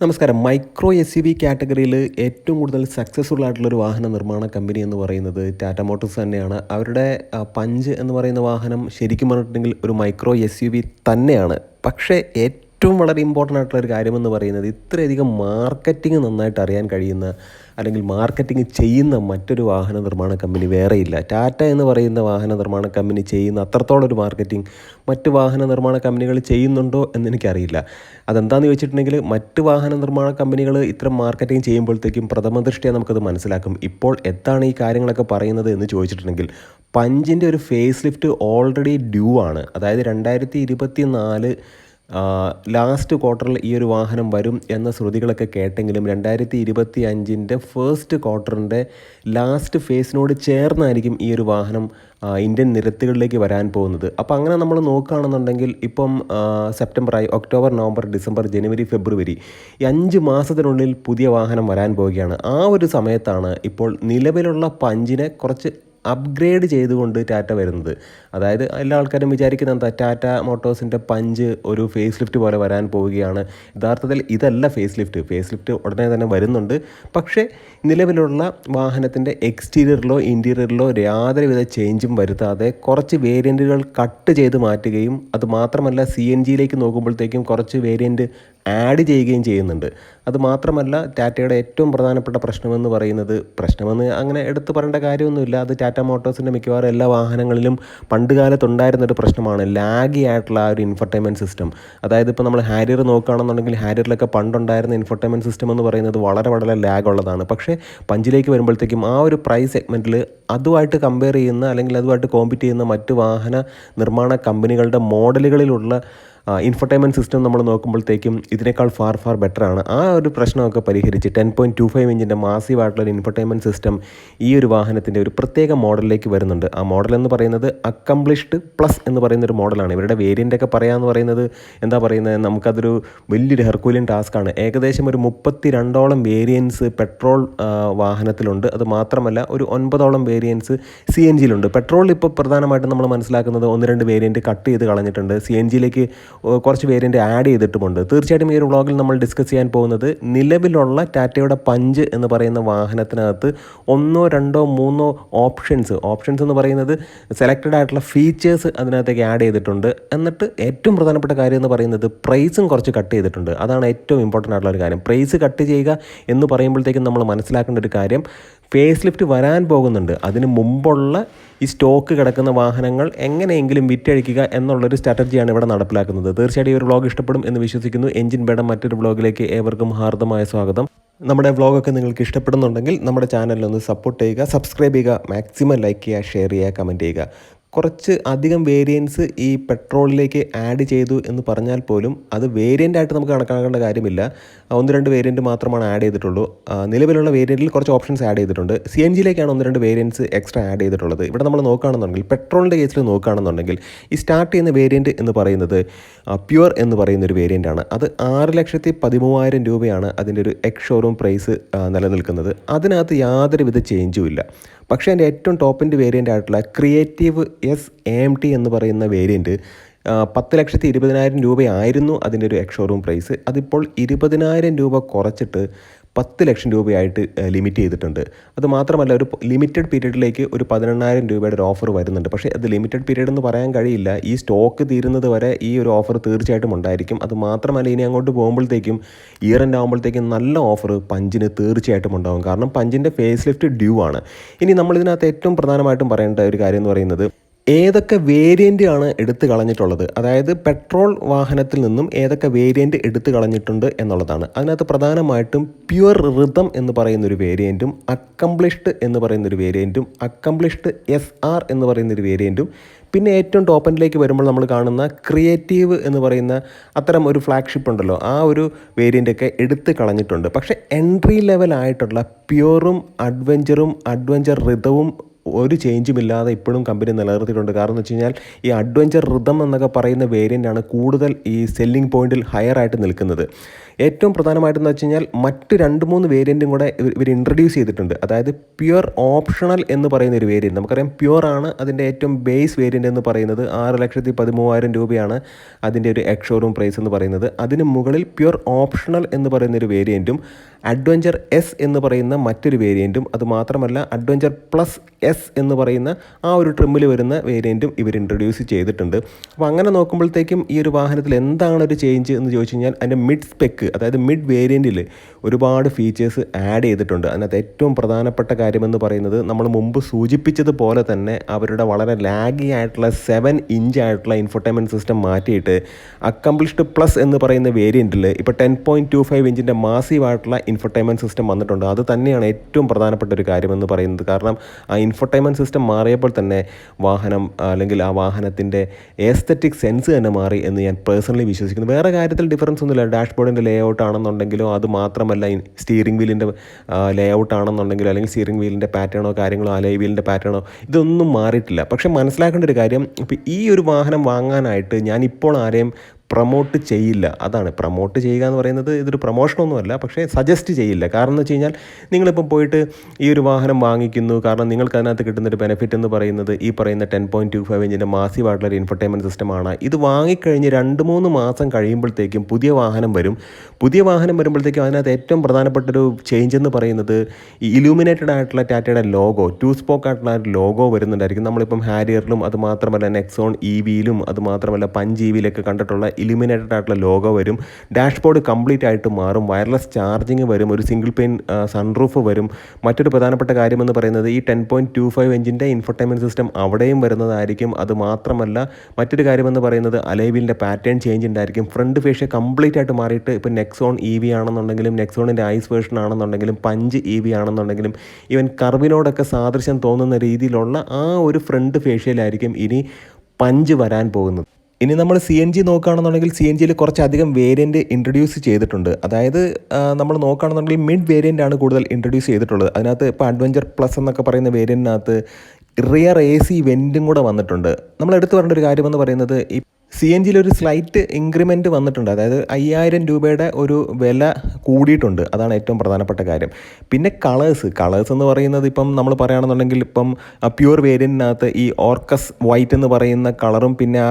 നമസ്കാരം. Micro S U V കാറ്റഗറിയിൽ ഏറ്റവും കൂടുതൽ സക്സസ്ഫുൾ ആയിട്ടുള്ള ഒരു വാഹന നിർമ്മാണ കമ്പനി എന്ന് പറയുന്നത് ടാറ്റ മോട്ടോഴ്സ് തന്നെയാണ്. അവരുടെ പഞ്ച് എന്ന് പറയുന്ന വാഹനം ശരിക്കും പറഞ്ഞിട്ടുണ്ടെങ്കിൽ ഒരു മൈക്രോ എസ് യു വി തന്നെയാണ്. പക്ഷേ ഏറ്റവും വളരെ ഇമ്പോർട്ടന്റ് ആയിട്ടുള്ള ഒരു കാര്യമെന്ന് പറയുന്നത് ഇത്രയധികം മാർക്കറ്റിംഗ് നന്നായിട്ട് അറിയാൻ കഴിയുന്ന അല്ലെങ്കിൽ മാർക്കറ്റിംഗ് ചെയ്യുന്ന മറ്റൊരു വാഹന നിർമ്മാണ കമ്പനി വേറെയില്ല ടാറ്റ എന്ന് പറയുന്ന വാഹന നിർമ്മാണ കമ്പനി ചെയ്യുന്ന അത്രത്തോളം ഒരു മാർക്കറ്റിംഗ് മറ്റ് വാഹന നിർമ്മാണ കമ്പനികൾ ചെയ്യുന്നുണ്ടോ എന്ന് എനിക്കറിയില്ല. അതെന്താണെന്ന് ചോദിച്ചിട്ടുണ്ടെങ്കിൽ മറ്റ് വാഹന നിർമ്മാണ കമ്പനികൾ ഇത്തരം മാർക്കറ്റിംഗ് ചെയ്യുമ്പോഴത്തേക്കും പ്രഥമ ദൃഷ്ടിയെ നമുക്കത് മനസ്സിലാക്കും. ഇപ്പോൾ എന്താണ് ഈ കാര്യങ്ങളൊക്കെ പറയുന്നത് എന്ന് ചോദിച്ചിട്ടുണ്ടെങ്കിൽ പഞ്ചിന്റെ ഒരു ഫേസ് ലിഫ്റ്റ് ഓൾറെഡി ഡ്യൂ ആണ്. അതായത് രണ്ടായിരത്തി ഇരുപത്തി നാല് ലാസ്റ്റ് ക്വാർട്ടറിൽ ഈ ഒരു വാഹനം വരും എന്ന ശ്രുതികളൊക്കെ കേട്ടെങ്കിലും രണ്ടായിരത്തി ഇരുപത്തി അഞ്ചിന്റെ ഫസ്റ്റ് ക്വാർട്ടറിന്റെ ലാസ്റ്റ് ഫേസിനോട് ചേർന്നായിരിക്കും ഈ ഒരു വാഹനം ഇന്ത്യൻ നിരത്തുകളിലേക്ക് വരാൻ പോകുന്നത്. അപ്പോൾ അങ്ങനെ നമ്മൾ നോക്കുകയാണെന്നുണ്ടെങ്കിൽ ഇപ്പം സെപ്റ്റംബറായി ഒക്ടോബർ നവംബർ ഡിസംബർ ജനുവരി ഫെബ്രുവരി ഈ അഞ്ച് മാസത്തിനുള്ളിൽ പുതിയ വാഹനം വരാൻ പോവുകയാണ്. ആ ഒരു സമയത്താണ് ഇപ്പോൾ നിലവിലുള്ള പഞ്ചിനെ കുറച്ച് അപ്ഗ്രേഡ് ചെയ്തുകൊണ്ട് ടാറ്റ വരുന്നത്. അതായത് എല്ലാ ആൾക്കാരും വിചാരിക്കുന്ന എന്താ ടാറ്റ മോട്ടോഴ്സിന്റെ പഞ്ച് ഒരു ഫേസ് ലിഫ്റ്റ് പോലെ വരാൻ പോവുകയാണ്. യഥാർത്ഥത്തിൽ ഇതല്ല ഫേസ് ലിഫ്റ്റ് ഫേസ് ലിഫ്റ്റ് ഉടനെ തന്നെ വരുന്നുണ്ട്. പക്ഷേ നിലവിലുള്ള വാഹനത്തിന്റെ എക്സ്റ്റീരിയറിലോ ഇന്റീരിയറിലോ യാതൊരുവിധ ചേഞ്ചും വരുത്താതെ കുറച്ച് വേരിയന്റുകൾ കട്ട് ചെയ്ത് മാറ്റുകയും അത് മാത്രമല്ല സി എൻ ജിയിലേക്ക് നോക്കുമ്പോഴത്തേക്കും കുറച്ച് വേരിയന്റ് ആഡ് ചെയ്യുകയും ചെയ്യുന്നുണ്ട്. അതുമാത്രമല്ല ടാറ്റയുടെ ഏറ്റവും പ്രധാനപ്പെട്ട പ്രശ്നമെന്ന് പറയുന്നത് പ്രശ്നമെന്ന് അങ്ങനെ എടുത്തു പറയേണ്ട കാര്യമൊന്നുമില്ല. അത് ടാറ്റ മോട്ടോഴ്സിന്റെ മിക്കവാറും എല്ലാ വാഹനങ്ങളിലും പണ്ട് കാലത്തുണ്ടായിരുന്നൊരു പ്രശ്നമാണ്. ലാഗി ആയിട്ടുള്ള ആ ഒരു ഇൻഫർടൈൻമെന്റ് സിസ്റ്റം. അതായത് ഇപ്പോൾ നമ്മൾ ഹാരിയർ നോക്കുകയാണെന്നുണ്ടെങ്കിൽ ഹാരിയറിലൊക്കെ പണ്ടുണ്ടായിരുന്ന ഇൻഫർടൈൻമെന്റ് സിസ്റ്റം എന്ന് പറയുന്നത് വളരെ വളരെ ലാഗ് ഉള്ളതാണ് പക്ഷേ പഞ്ചിലേക്ക് വരുമ്പോഴത്തേക്കും ആ ഒരു പ്രൈസ് സെഗ്മെന്റിൽ അതുമായിട്ട് കമ്പയർ ചെയ്യുന്ന അല്ലെങ്കിൽ അതുമായിട്ട് കോമ്പീറ്റ് ചെയ്യുന്ന മറ്റ് വാഹന നിർമ്മാണ കമ്പനികളുടെ മോഡലുകളിലുള്ള ഇൻഫർടൈൻമെന്റ് സിസ്റ്റം നമ്മൾ നോക്കുമ്പോഴത്തേക്കും ഇതിനേക്കാൾ ഫാർ ഫാർ ബെറ്ററാണ് ആ ഒരു പ്രശ്നമൊക്കെ പരിഹരിച്ച് ടെൻ പോയിന്റ് ടു ഫൈവ് ഇഞ്ചിന്റെ മാസീവായിട്ടുള്ള ഒരു ഇൻഫർടൈൻമെന്റ് സിസ്റ്റം ഈ ഒരു വാഹനത്തിന്റെ ഒരു പ്രത്യേക മോഡലിലേക്ക് വരുന്നുണ്ട്. ആ മോഡൽ എന്ന് പറയുന്നത് അക്കംപ്ലിഷ്ഡ് പ്ലസ് എന്ന് പറയുന്ന ഒരു മോഡലാണ് ഇവരുടെ വേരിയന്റൊക്കെ പറയാമെന്ന് പറയുന്നത് എന്താ പറയുന്നത്? നമുക്കതൊരു വലിയൊരു ഹെർക്കൂലിയൻ ടാസ്ക്കാണ് ഏകദേശം ഒരു മുപ്പത്തി രണ്ടോളം വേരിയൻസ് പെട്രോൾ വാഹനത്തിലുണ്ട്. അത് മാത്രമല്ല ഒരു ഒൻപതോളം വേരിയൻസ് സി എൻ ജിയിലുണ്ട് പെട്രോളിൽ ഇപ്പോൾ പ്രധാനമായിട്ടും നമ്മൾ മനസ്സിലാക്കുന്നത് ഒന്ന് രണ്ട് വേരിയന്റ് കട്ട് ചെയ്ത് കളഞ്ഞിട്ടുണ്ട്. സി എൻ ജിയിലേക്ക് കുറച്ച് വേരിയന്റ് ആഡ് ചെയ്തിട്ടുമുണ്ട്. തീർച്ചയായിട്ടും ഈ ഒരു വ്ളോഗിൽ നമ്മൾ ഡിസ്കസ് ചെയ്യാൻ പോകുന്നത് നിലവിലുള്ള ടാറ്റയുടെ പഞ്ച് എന്ന് പറയുന്ന വാഹനത്തിനകത്ത് ഒന്നോ രണ്ടോ മൂന്നോ ഓപ്ഷൻസ്. ഓപ്ഷൻസ് എന്ന് പറയുന്നത് സെലക്റ്റഡ് ആയിട്ടുള്ള ഫീച്ചേഴ്സ് അതിനകത്തേക്ക് ആഡ് ചെയ്തിട്ടുണ്ട്. എന്നിട്ട് ഏറ്റവും പ്രധാനപ്പെട്ട കാര്യം എന്ന് പറയുന്നത് പ്രൈസും കുറച്ച് കട്ട് ചെയ്തിട്ടുണ്ട്. അതാണ് ഏറ്റവും ഇമ്പോർട്ടന്റ് ആയിട്ടുള്ള ഒരു കാര്യം. പ്രൈസ് കട്ട് ചെയ്യുക എന്ന് പറയുമ്പോഴത്തേക്കും നമ്മൾ മനസ്സിലാക്കേണ്ട ഒരു കാര്യം ഫേസ് ലിഫ്റ്റ് വരാൻ പോകുന്നുണ്ട്. അതിന് മുമ്പുള്ള ഈ സ്റ്റോക്ക് കിടക്കുന്ന വാഹനങ്ങൾ എങ്ങനെയെങ്കിലും വിറ്റഴിക്കുക എന്നുള്ളൊരു സ്ട്രാറ്റജിയാണ് ഇവിടെ നടപ്പിലാക്കുന്നത്. തീർച്ചയായിട്ടും ഈ ഒരു വ്ളോഗ് ഇഷ്ടപ്പെടും എന്ന് വിശ്വസിക്കുന്നു. എഞ്ചിൻ ബേഡം മറ്റൊരു വ്ളോഗിലേക്ക് ഏവർക്കും ഹാർദമായ സ്വാഗതം. നമ്മുടെ വ്ളോഗൊക്കെ നിങ്ങൾക്ക് ഇഷ്ടപ്പെടുന്നുണ്ടെങ്കിൽ നമ്മുടെ ചാനലിൽ ഒന്ന് സപ്പോർട്ട് ചെയ്യുക സബ്സ്ക്രൈബ് ചെയ്യുക മാക്സിമം ലൈക്ക് ചെയ്യുക ഷെയർ ചെയ്യുക കമന്റ് ചെയ്യുക. കുറച്ച് അധികം വേരിയൻസ് ഈ പെട്രോളിലേക്ക് ആഡ് ചെയ്തു എന്ന് പറഞ്ഞാൽ പോലും അത് വേരിയന്റ് ആയിട്ട് നമുക്ക് കണക്കാക്കേണ്ട കാര്യമില്ല. ഒന്ന് രണ്ട് വേരിയന്റ് മാത്രമാണ് ആഡ് ചെയ്തിട്ടുള്ളൂ. നിലവിലുള്ള വേരിയന്റിൽ കുറച്ച് ഓപ്ഷൻസ് ആഡ് ചെയ്തിട്ടുണ്ട്. സി എൻ ജിയിലേക്കാണ് ഒന്ന് രണ്ട് വേരിയൻസ് എക്സ്ട്രാ ആഡ് ചെയ്തിട്ടുള്ളത്. ഇവിടെ നമ്മൾ നോക്കുകയാണെന്നുണ്ടെങ്കിൽ പെട്രോളിന്റെ കേസിൽ നോക്കുകയാണെന്നുണ്ടെങ്കിൽ ഈ സ്റ്റാർട്ട് ചെയ്യുന്ന വേരിയന്റ് എന്ന് പറയുന്നത് പ്യുവർ എന്ന് പറയുന്ന ഒരു വേരിയന്റ് ആണ്. അത് ആറ് ലക്ഷത്തി പതിമൂവായിരം രൂപയാണ് അതിന്റെ ഒരു എക്സ് ഷോറൂം പ്രൈസ് നിലനിൽക്കുന്നത്. അതിനകത്ത് യാതൊരുവിധ ചേഞ്ചും ഇല്ല. പക്ഷേ അതിന്റെ ഏറ്റവും ടോപ്പിന്റെ വേരിയന്റ് ആയിട്ടുള്ള ക്രിയേറ്റീവ് എസ് എം ടി എന്ന് പറയുന്ന വേരിയന്റ് പത്ത് ലക്ഷത്തി ഇരുപതിനായിരം രൂപയായിരുന്നു അതിന്റെ ഒരു എക്സ് ഷോറൂം പ്രൈസ്. അതിപ്പോൾ ഇരുപതിനായിരം രൂപ കുറച്ചിട്ട് പത്ത് ലക്ഷം രൂപയായിട്ട് ലിമിറ്റ് ചെയ്തിട്ടുണ്ട്. അത് മാത്രമല്ല ഒരു ലിമിറ്റഡ് പീരീഡിലേക്ക് ഒരു പതിനെണ്ണായിരം രൂപയുടെ ഒരു ഓഫർ വരുന്നുണ്ട്. പക്ഷേ അത് ലിമിറ്റഡ് പീരീഡ് എന്ന് പറയാൻ കഴിയില്ല. ഈ സ്റ്റോക്ക് തീരുന്നത് വരെ ഈ ഒരു ഓഫർ തീർച്ചയായിട്ടും ഉണ്ടായിരിക്കും. അത് മാത്രമല്ല ഇനി അങ്ങോട്ട് പോകുമ്പോഴത്തേക്കും ഇയർ എൻഡ് ആകുമ്പോഴത്തേക്കും നല്ല ഓഫർ പഞ്ചിന് തീർച്ചയായിട്ടും ഉണ്ടാകും കാരണം പഞ്ചിന്റെ ഫേസ് ലിഫ്റ്റ് ഡ്യൂ ആണ്. ഇനി നമ്മളിതിനകത്ത് ഏറ്റവും പ്രധാനമായിട്ടും പറയേണ്ട ഒരു കാര്യം എന്ന് പറയുന്നത് ഏതൊക്കെ വേരിയന്റ് ആണ് എടുത്തു കളഞ്ഞിട്ടുള്ളത്? അതായത് പെട്രോൾ വാഹനത്തിൽ നിന്നും ഏതൊക്കെ വേരിയന്റ് എടുത്തു കളഞ്ഞിട്ടുണ്ട് എന്നുള്ളതാണ്. അതിനകത്ത് പ്രധാനമായിട്ടും പ്യുവർ റിതം എന്ന് പറയുന്നൊരു വേരിയന്റും അക്കംപ്ലിഷ്ഡ് എന്ന് പറയുന്നൊരു വേരിയന്റും അക്കംപ്ലിഷ്ഡ് എസ് ആർ എന്ന് പറയുന്നൊരു വേരിയന്റും പിന്നെ ഏറ്റവും ടോപ്പ് വരുമ്പോൾ നമ്മൾ കാണുന്ന ക്രിയേറ്റീവ് എന്ന് പറയുന്ന അത്തരം ഒരു ഫ്ലാഗ്ഷിപ്പ് ഉണ്ടല്ലോ ആ ഒരു വേരിയന്റൊക്കെ എടുത്ത് കളഞ്ഞിട്ടുണ്ട്. പക്ഷേ എൻട്രി ലെവലായിട്ടുള്ള പ്യുവറും അഡ്വഞ്ചറും അഡ്വഞ്ചർ റിതവും ഒരു ചേഞ്ചും ഇല്ലാതെ ഇപ്പോഴും കമ്പനി നിലനിർത്തിയിട്ടുണ്ട്. കാരണം എന്ന് വെച്ച് കഴിഞ്ഞാൽ ഈ അഡ്വഞ്ചർ റിതം എന്നൊക്കെ പറയുന്ന വേരിയന്റാണ് കൂടുതൽ ഈ സെല്ലിംഗ് പോയിന്റിൽ ഹയർ ആയിട്ട് നിൽക്കുന്നത്. ഏറ്റവും പ്രധാനമായിട്ടെന്ന് വെച്ച് കഴിഞ്ഞാൽ മറ്റ് രണ്ട് മൂന്ന് വേരിയന്റും കൂടെ ഇവർ ഇൻട്രൊഡ്യൂസ് ചെയ്തിട്ടുണ്ട്. അതായത് പ്യുവർ ഓപ്ഷണൽ എന്ന് പറയുന്ന ഒരു വേരിയന്റ് നമുക്കറിയാം പ്യുവർ ആണ് അതിന്റെ ഏറ്റവും ബേസ് വേരിയന്റ് എന്ന് പറയുന്നത്. ആറ് ലക്ഷത്തി പതിമൂവായിരം രൂപയാണ് അതിന്റെ ഒരു എക്സ് പ്രൈസ് എന്ന് പറയുന്നത്. അതിന് മുകളിൽ പ്യുവർ ഓപ്ഷണൽ എന്ന് പറയുന്ന ഒരു വേരിയന്റും അഡ്വഞ്ചർ എസ് എന്ന് പറയുന്ന മറ്റൊരു വേരിയന്റും അതുമാത്രമല്ല അഡ്വഞ്ചർ പ്ലസ് എസ് എന്ന് പറയുന്ന ആ ഒരു ട്രിമ്മിൽ വരുന്ന വേരിയന്റും ഇവർ ഇൻട്രൊഡ്യൂസ് ചെയ്തിട്ടുണ്ട്. അപ്പോൾ അങ്ങനെ നോക്കുമ്പോഴത്തേക്കും ഈ ഒരു വാഹനത്തിൽ എന്താണ് ഒരു ചേഞ്ച് എന്ന് ചോദിച്ചു കഴിഞ്ഞാൽ അതിന്റെ മിഡ് സ്പെക്ക് അതായത് മിഡ് വേരിയന്റിൽ ഒരുപാട് ഫീച്ചേഴ്സ് ആഡ് ചെയ്തിട്ടുണ്ട്. അതിനകത്ത് ഏറ്റവും പ്രധാനപ്പെട്ട കാര്യമെന്ന് പറയുന്നത് നമ്മൾ മുമ്പ് സൂചിപ്പിച്ചതുപോലെ തന്നെ അവരുടെ വളരെ ലാഗി ആയിട്ടുള്ള സെവൻ ഇഞ്ച് ആയിട്ടുള്ള ഇൻഫർടൈൻമെന്റ് സിസ്റ്റം മാറ്റിയിട്ട് അക്കംപ്ലിഷ്ഡ് പ്ലസ് എന്ന് പറയുന്ന വേരിയന്റിൽ ഇപ്പോൾ ടെൻ പോയിന്റ് ടു ഫൈവ് ഇഞ്ചിന്റെ മാസീവ് ആയിട്ടുള്ള ഇൻഫർടൈൻമെന്റ് സിസ്റ്റം വന്നിട്ടുണ്ട്. അത് തന്നെയാണ് ഏറ്റവും പ്രധാനപ്പെട്ട ഒരു കാര്യമെന്ന് പറയുന്നത്. കാരണം ആ ഇൻഫർടൈൻമെന്റ് സിസ്റ്റം മാറിയപ്പോൾ തന്നെ വാഹനം അല്ലെങ്കിൽ ആ വാഹനത്തിന്റെ എസ്തറ്റിക് സെൻസ് തന്നെ മാറി എന്ന് ഞാൻ പേഴ്സണലി വിശ്വസിക്കുന്നു. വേറെ കാര്യത്തിൽ ഡിഫറൻസ് ഒന്നുമില്ല. ഡാഷ്ബോർഡിന്റെ ലേ ഔട്ട് ആണെന്നുണ്ടെങ്കിലോ അത് മാത്രമല്ല സ്റ്റിയറിംഗ് വീലിന്റെ ലേ ഔട്ട് ആണെന്നുണ്ടെങ്കിലോ അല്ലെങ്കിൽ സ്റ്റിയറിംഗ് വീലിന്റെ പാറ്റേണോ കാര്യങ്ങളോ അലൈ വീലിന്റെ പാറ്റേണോ ഇതൊന്നും മാറിയിട്ടില്ല. പക്ഷേ മനസ്സിലാക്കേണ്ട ഒരു കാര്യം ഇപ്പോൾ ഈ ഒരു വാഹനം വാങ്ങാനായിട്ട് ഞാൻ ഇപ്പോൾ ആരെയും പ്രൊമോട്ട് ചെയ്യില്ല. അതാണ്. പ്രൊമോട്ട് ചെയ്യുക എന്ന് പറയുന്നത് ഇതൊരു പ്രൊമോഷനൊന്നുമല്ല പക്ഷേ സജസ്റ്റ് ചെയ്യില്ല. കാരണം എന്ന് വെച്ച് കഴിഞ്ഞാൽ നിങ്ങളിപ്പം പോയിട്ട് ഈ ഒരു വാഹനം വാങ്ങിക്കുന്നു. കാരണം നിങ്ങൾക്ക് അതിനകത്ത് കിട്ടുന്നൊരു ബെനിഫിറ്റ് എന്ന് പറയുന്നത് ഈ പറയുന്ന ടെൻ പോയിന്റ് ടു ഫൈവ് ഇഞ്ചിന്റെ മാസീവായിട്ടുള്ള ഒരു ഇൻഫർടൈൻമെന്റ് സിസ്റ്റമാണ് ഇത് വാങ്ങിക്കഴിഞ്ഞ് രണ്ട് മൂന്ന് മാസം കഴിയുമ്പോഴത്തേക്കും പുതിയ വാഹനം വരും. പുതിയ വാഹനം വരുമ്പോഴത്തേക്കും അതിനകത്ത് ഏറ്റവും പ്രധാനപ്പെട്ടൊരു ചേഞ്ച് എന്ന് പറയുന്നത് ഈ ഇലൂമിനേറ്റഡ് ആയിട്ടുള്ള ടാറ്റയുടെ ലോഗോ ടു സ്പോക്ക് ആയിട്ടുള്ള ഒരു ലോഗോ വരുന്നുണ്ടായിരിക്കും. നമ്മളിപ്പം ഹാരിയറിലും അതുമാത്രമല്ല നെക്സോൺ ഇ വിയിലും അത് മാത്രമല്ല പഞ്ച് ഇ വിയിലൊക്കെ കണ്ടിട്ടുള്ള ഇലുമിനേറ്റഡ് ആയിട്ടുള്ള ലോഗോ വരും. ഡാഷ്ബോർഡ് കംപ്ലീറ്റ് ആയിട്ട് മാറും. വയർലെസ് ചാർജിങ് വരും. ഒരു സിംഗിൾ പെയിൻ സൺറൂഫ് വരും. മറ്റൊരു പ്രധാനപ്പെട്ട കാര്യമെന്ന് പറയുന്നത് ഈ ടെൻ പോയിന്റ് ടു ഫൈവ് എഞ്ചിന്റെ ഇൻഫർടൈൻമെന്റ് സിസ്റ്റം അവിടെയും വരുന്നതായിരിക്കും. അത് മാത്രമല്ല മറ്റൊരു കാര്യമെന്ന് പറയുന്നത് അലേവിലിന്റെ പാറ്റേൺ ചേഞ്ച് ഉണ്ടായിരിക്കും. ഫ്രണ്ട് ഫേഷ്യ കംപ്ലീറ്റ് ആയിട്ട് മാറിയിട്ട് ഇപ്പോൾ നെക്സോൺ ഇ വി ആണെന്നുണ്ടെങ്കിലും നെക്സോണിന്റെ ഐസ് വേർഷൻ ആണെന്നുണ്ടെങ്കിലും പഞ്ച് ഇ വി ആണെന്നുണ്ടെങ്കിലും ഈവൻ കർവിനോടൊക്കെ സാദൃശ്യം തോന്നുന്ന രീതിയിലുള്ള ആ ഒരു ഫ്രണ്ട് ഫേഷ്യലായിരിക്കും ഇനി പഞ്ച് വരാൻ പോകുന്നത്. ഇനി നമ്മൾ സി എൻ ജി നോക്കുകയാണെന്നുണ്ടെങ്കിൽ സി എൻ ജിയിൽ കുറച്ചധികം വേരിയന്റ് ഇൻട്രൊഡ്യൂസ് ചെയ്തിട്ടുണ്ട്. അതായത് നമ്മൾ നോക്കുകയാണെന്നുണ്ടെങ്കിൽ മിഡ് വേരിയന്റ് ആണ് കൂടുതൽ ഇൻട്രൊഡ്യൂസ് ചെയ്തിട്ടുള്ളത്. അതിനകത്ത് ഇപ്പോൾ അഡ്വഞ്ചർ പ്ലസ് എന്നൊക്കെ പറയുന്ന വേരിയന്റിനകത്ത് റിയർ എ സി വെന്റും കൂടെ വന്നിട്ടുണ്ട്. നമ്മൾ എടുത്തു പറയേണ്ട ഒരു കാര്യമെന്ന് പറയുന്നത് ഈ സി എൻ ജിയിൽ ഒരു സ്ലൈറ്റ് ഇൻക്രിമെന്റ് വന്നിട്ടുണ്ട്. അതായത് അയ്യായിരം രൂപയുടെ ഒരു വില കൂടിയിട്ടുണ്ട്. അതാണ് ഏറ്റവും പ്രധാനപ്പെട്ട കാര്യം. പിന്നെ കളേഴ്സ് കളേഴ്സ് എന്ന് പറയുന്നത് ഇപ്പം നമ്മൾ പറയുകയാണെന്നുണ്ടെങ്കിൽ ഇപ്പം പ്യൂർ വേരിയന്റിനകത്ത് ഈ ഓർക്കസ് വൈറ്റ് എന്ന് പറയുന്ന കളറും പിന്നെ ആ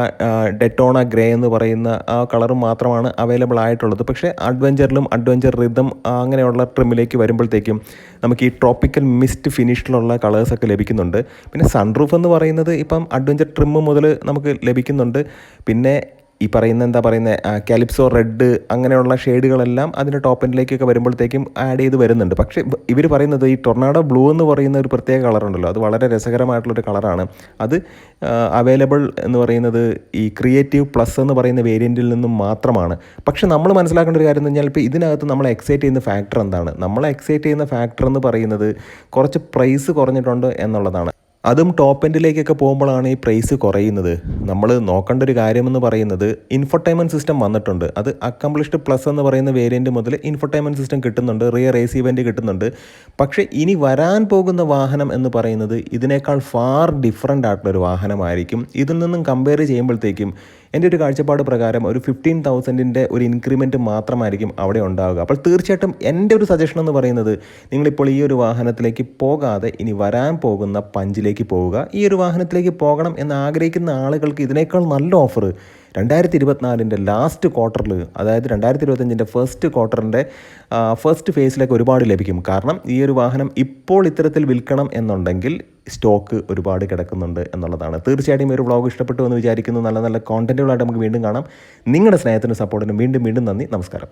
ഡെറ്റോണ ഗ്രേ എന്ന് പറയുന്ന ആ കളറും മാത്രമാണ് അവൈലബിൾ ആയിട്ടുള്ളത്. പക്ഷേ അഡ്വഞ്ചറിലും അഡ്വഞ്ചർ റിതം അങ്ങനെയുള്ള ട്രിമ്മിലേക്ക് വരുമ്പോഴത്തേക്കും നമുക്ക് ഈ ട്രോപ്പിക്കൽ മിസ്റ്റ് ഫിനിഷിലുള്ള കളേഴ്സൊക്കെ ലഭിക്കുന്നുണ്ട്. പിന്നെ സൺറൂഫ് എന്ന് പറയുന്നത് ഇപ്പം അഡ്വഞ്ചർ ട്രിം മുതൽ നമുക്ക് ലഭിക്കുന്നുണ്ട്. പിന്നെ ഈ പറയുന്ന എന്താ പറയുന്നത് കാലിപ്സോ റെഡ് അങ്ങനെയുള്ള ഷെയ്ഡുകളെല്ലാം അതിന്റെ ടോപ്പ് എൻഡിലേക്കൊക്കെ വരുമ്പോഴത്തേക്കും ആഡ് ചെയ്ത് വരുന്നുണ്ട്. പക്ഷേ ഇവർ പറയുന്നത് ഈ ടൊർണാഡോ ബ്ലൂ എന്ന് പറയുന്ന ഒരു പ്രത്യേക കളറുണ്ടല്ലോ അത് വളരെ രസകരമായിട്ടുള്ളൊരു കളറാണ് അത് അവൈലബിൾ എന്ന് പറയുന്നത് ഈ ക്രിയേറ്റീവ് പ്ലസ് എന്ന് പറയുന്ന വേരിയന്റിൽ നിന്നും മാത്രമാണ്. പക്ഷേ നമ്മൾ മനസ്സിലാക്കേണ്ട ഒരു കാര്യം എന്ന് പറഞ്ഞാൽ ഇപ്പോൾ ഇതിനകത്ത് നമ്മൾ എക്സൈറ്റ് ചെയ്യുന്ന ഫാക്ടർ എന്താണ്? നമ്മളെ എക്സൈറ്റ് ചെയ്യുന്ന ഫാക്ടർ എന്ന് പറയുന്നത് കുറച്ച് പ്രൈസ് കുറഞ്ഞിട്ടുണ്ട് എന്നുള്ളതാണ്. അതും ടോപ്പ് എൻഡിലേക്കൊക്കെ പോകുമ്പോഴാണ് ഈ പ്രൈസ് കുറയുന്നത്. നമ്മൾ നോക്കേണ്ട ഒരു കാര്യമെന്ന് പറയുന്നത് ഇൻഫർടൈൻമെന്റ് സിസ്റ്റം വന്നിട്ടുണ്ട്. അത് അക്കംപ്ലിഷ്ഡ് പ്ലസ് എന്ന് പറയുന്ന വേരിയന്റ് മുതൽ ഇൻഫർടൈൻമെന്റ് സിസ്റ്റം കിട്ടുന്നുണ്ട്. റിയർ എ സി വെന്റ് കിട്ടുന്നുണ്ട്. പക്ഷേ ഇനി വരാൻ പോകുന്ന വാഹനം എന്ന് പറയുന്നത് ഇതിനേക്കാൾ ഫാർ ഡിഫറന്റ് ആയിട്ടുള്ളൊരു വാഹനമായിരിക്കും. ഇതിൽ നിന്നും കമ്പയർ ചെയ്യുമ്പോഴത്തേക്കും എന്റെ ഒരു കാഴ്ചപ്പാട് പ്രകാരം ഒരു ഫിഫ്റ്റീൻ തൗസൻഡിന്റെ ഒരു ഇൻക്രിമെന്റ് മാത്രമായിരിക്കും അവിടെ ഉണ്ടാവുക. അപ്പോൾ തീർച്ചയായിട്ടും എന്റെ ഒരു സജഷൻ എന്ന് പറയുന്നത് നിങ്ങളിപ്പോൾ ഈ ഒരു വാഹനത്തിലേക്ക് പോകാതെ ഇനി വരാൻ പോകുന്ന പഞ്ചിലേക്ക് പോവുക. ഈ ഒരു വാഹനത്തിലേക്ക് പോകണം എന്ന് ആഗ്രഹിക്കുന്ന ആളുകൾക്ക് ഇതിനേക്കാൾ നല്ല ഓഫർ രണ്ടായിരത്തി ഇരുപത്തിനാലിന്റെ ലാസ്റ്റ് ക്വാർട്ടറിൽ അതായത് രണ്ടായിരത്തി ഇരുപത്തഞ്ചിന്റെ ഫസ്റ്റ് ക്വാർട്ടറിന്റെ ഫസ്റ്റ് ഫേസിലേക്ക് ഒരുപാട് ലഭിക്കും. കാരണം ഈ ഒരു വാഹനം ഇപ്പോൾ ഇത്തരത്തിൽ വിൽക്കണം എന്നുണ്ടെങ്കിൽ സ്റ്റോക്ക് ഒരുപാട് കിടക്കുന്നുണ്ട് എന്നുള്ളതാണ്. തീർച്ചയായിട്ടും ഒരു വ്ളോഗ് ഇഷ്ടപ്പെട്ടു എന്ന് വിചാരിക്കുന്നു. നല്ല നല്ല കോണ്ടന്റുകളായിട്ട് നമുക്ക് വീണ്ടും കാണാം. നിങ്ങളുടെ സ്നേഹത്തിനും സപ്പോർട്ടിനും വീണ്ടും വീണ്ടും നന്ദി. നമസ്കാരം.